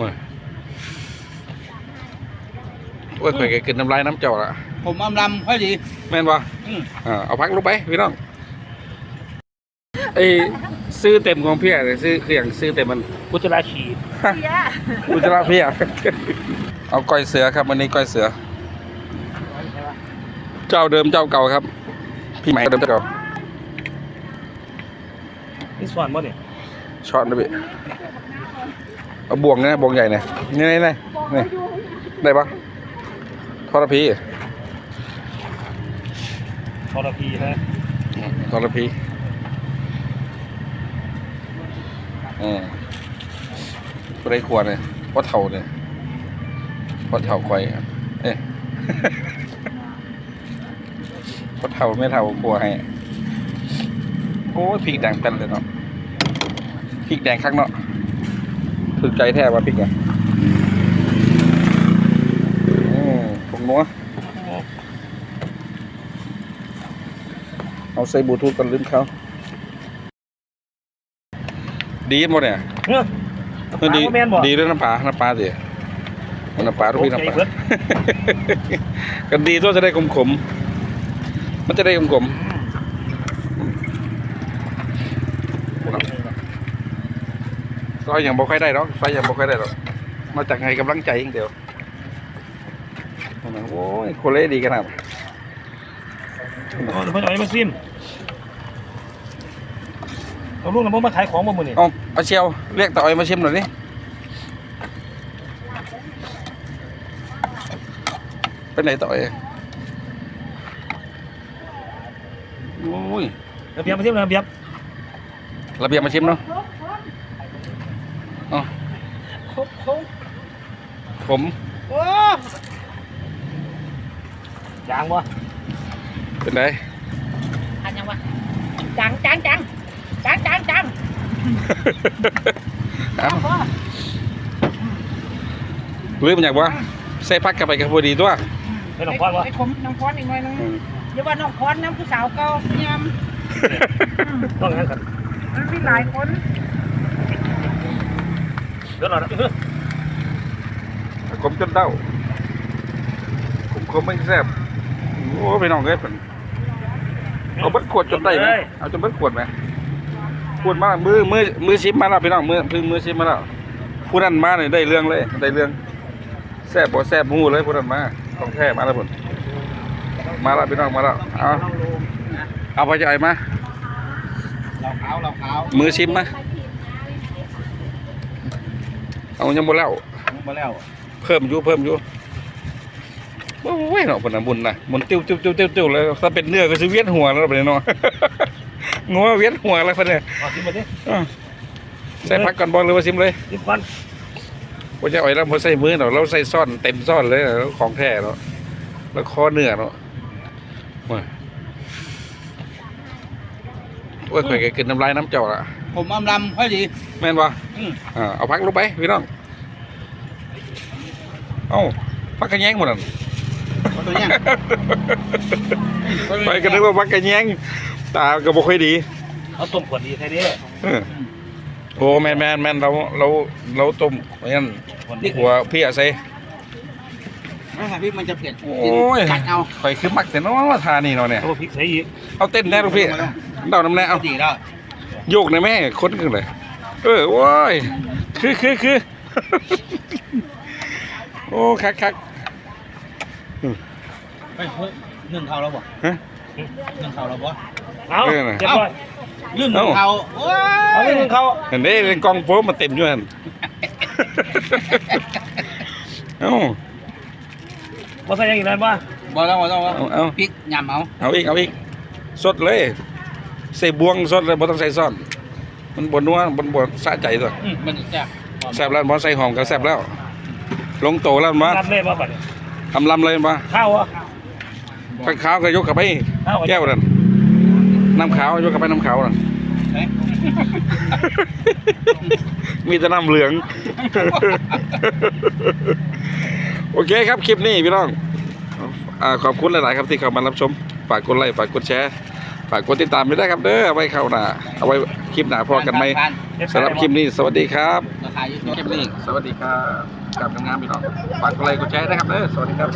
ว้ยโอ้ยข่อยก็กินน้ำลายน้ำเจ้าละผมอำลำค่อยดี แม่นบ่อืม อ่าเอาพักลงไปพี่น้องไอ้ซื้อเต็มของเพี่ยเนี่ยซื้อคืออย่างซื้อเต็มมัน กุจราชีอุจจาระเพี่ยเอาก้อยเสือครับวันนี้ก้อยเสือ เจ้าเดิมเจ้าเก่าครับ พี่ใหม่เดิมเจ้าเก่า นี่ส่วนบ่เนี่ย ช้อนนะพี่เอาบ่วงเนี่ยบ่วงใหญ่เนี่ยนี่นี่นี่นี่ได้ปะทอดพีทรพีนะทอดพีอืมไม่ได้ควรเลยเพราะเท่าเนี่ยเพราะเท่าควายครับเอ๊ะเพราะเท่าไม่เท่าครัวให้โอ้ยพริกแดงเป็นเลยเนาะ พริกแดงข้างเนาะถึกใจแท้ว่าพริกอะอืมผงนัวเอาใส่บลูทูธกันลืมเขาดีหมดเนี่ยเฮ้ยเออดีแม่นบ่ดีด้วยน้ำปลาน้ำปลาสิน้ำปลาทุกพี่น้ำปลาโอเคเบิดกันดีตัวจะได้ขมขมๆมันจะได้ขมขมๆ ก็ยังบ่ค่อยได้หรอกไฟยังบ่ค่อยได้หรอกมาจากให้กำลังใจอย่างเดียวโอ้ยโคเล่ดีขนาดเอาเพิ่นเอาไอ้มาซิมเอาลูกน้ำมันมาขายของบ่มื้อนี่เอาเอาเชียวเรียกตาอ้อยมาชิมหน่อยดิไปไหนตาอ้อยโอ้ยระเบียบมาซิมระเบียบระเบียบมาชิมเนาะ อ๋อครบครบผมโอ้ยางบ่เป็นไงอันยังวะจังจังจังจังจังจังเอ้าลืมอยากว่าใส่พักกันไปกับพอดีตัวให้น้องพอดบ่ไอ้ผมน้องพรอีกหน่อยนึงเดี๋ยวว่าน้องพรน้ำผู้สาวเก่ายำต้องงั้นกันมันมีหลายคน เดี๋ยวหน่อยนะเฮ้ยขมจนเต้าขมขมไม่แซ่บโอ้ไปน้องเอ้ยเพิ่นเอาเบัดขวดจนได้ไหมเอาจนเบัดขวดไหมขวดมามือมือมือชิมมาแล้วพี่น้องมือพึ่งมือชิมมาแล้วผู้นั้นมาเนี่ยได้เรื่องเลยได้เรื่องแซ่บบ่แซ่บหมูเลยผู้นั้นมาต้องแท้มาแล้วพุ่นมาแล้วพี่น้องมาแล้วเอาเอาไปจ่ายมาเราขาวเราขาวมือชิมมา เอายังบ่แล้วมาแล้วเพิ่มอยู่เพิ่มอยู่โอ้ยเนาะปนน่ะบุญนะมันติ้วติ้วติ้วติ้วติ้วเลยถ้าเป็นเนื้อก็สิเวียนหัวแล้วไปเนาะ งัวเวียนหัวแล้วเพิ่นเนี่ยเอาซิมมาดิอ้าวใส่ผักก่อนบ่หรือว่าซิมเลยซิมก่อนบ่จะอ่อยแล้วบ่ใส่มือเนาะเราใส่ซ่อนเต็มซ่อนเลยแล้วของแท้เนาะแล้วคอเนื้อเนาะโอ้ยโอ้ยข่อยก็กินน้ำลายน้ำเจ้าละ ผมอำลำค่อยดี แม่นบ่อืม อ่าเอาพักลงไปพี่น้องเอ้าพักกระแยงหมดนั่นเอาตัวเนี้ย ไปกันนึกว่าพักกระแยงตาก็บ่ค่อยดีเอาต้มขวดดีแท้เด้เออโอ้แมนแมนแมนเราเราเราต้มไว้นั่นขวดดีหัวพี่อะใส่ไม่ค่ะพี่มันจะเผ็ดโอ้ยกัดเอาข่อยคือมักแต่น้องว่าทานี่เนาะเนี่ยเอาพริกใส่อีกเอาเต้นแน่ลูกพี่เดาน้ำแน่เอาดีแล้ว โยกในอยแม่คนกันเลยเออโว้ยคือคือคือโอ้คักคักเฮ้ยเฮ้ยนึ่งเขาแล้วบ่ฮะนึ่งเขาแล้วบ่เอาเออน่ะเรียบร้อยนึ่งหนึ่งเขาโอ้เอายเรื่องเขาเห็นได้เล่นกองโป๊มาเต็มอยู่หันเอ้าบ่ใส่หยังอีกแล้วบ่บ่ต้องบ่ต้องบ่เอาเอาพริกยำเอาเอาอีกเอาอีกสดเลย ใส่บวงสดเลยบ่ต้องใส่ซ่อน มันบนนัวบนบนสะใจตัวอืมมันแซ่บแซ่บแล้วบ่ใส่หอมก็แซ่บแล้ว ลงโตแล้วมารับเลยบ่บัดนี้ทำลำเลยมาข้าวอะข้าวขาวก็ยกกลับไปข้าวแก้วนั่นน้ำขาวยกกลับไปน้ำขาวนั่นเฮ้ยมีแต่น้ำเหลือง โอเคครับคลิปนี้พี่น้องอ่าขอบคุณหลาย ๆ ครับที่เข้ามารับชม ฝากกดไลค์ฝากกดแชร์ ฝากกดติดตามด้วยนะครับเด้อเอาไว้เข้าหน้าเอาไว้คลิปหน้าพอกันไหมผ่าสำหรับคลิปนี้สวัสดีครับๆขายอยู่ตัวคลิปนี้สวัสดีครับกลับทำงานพี่น้องฝากกดไลค์กดแชร์นะครับเด้อสวัสดีครับ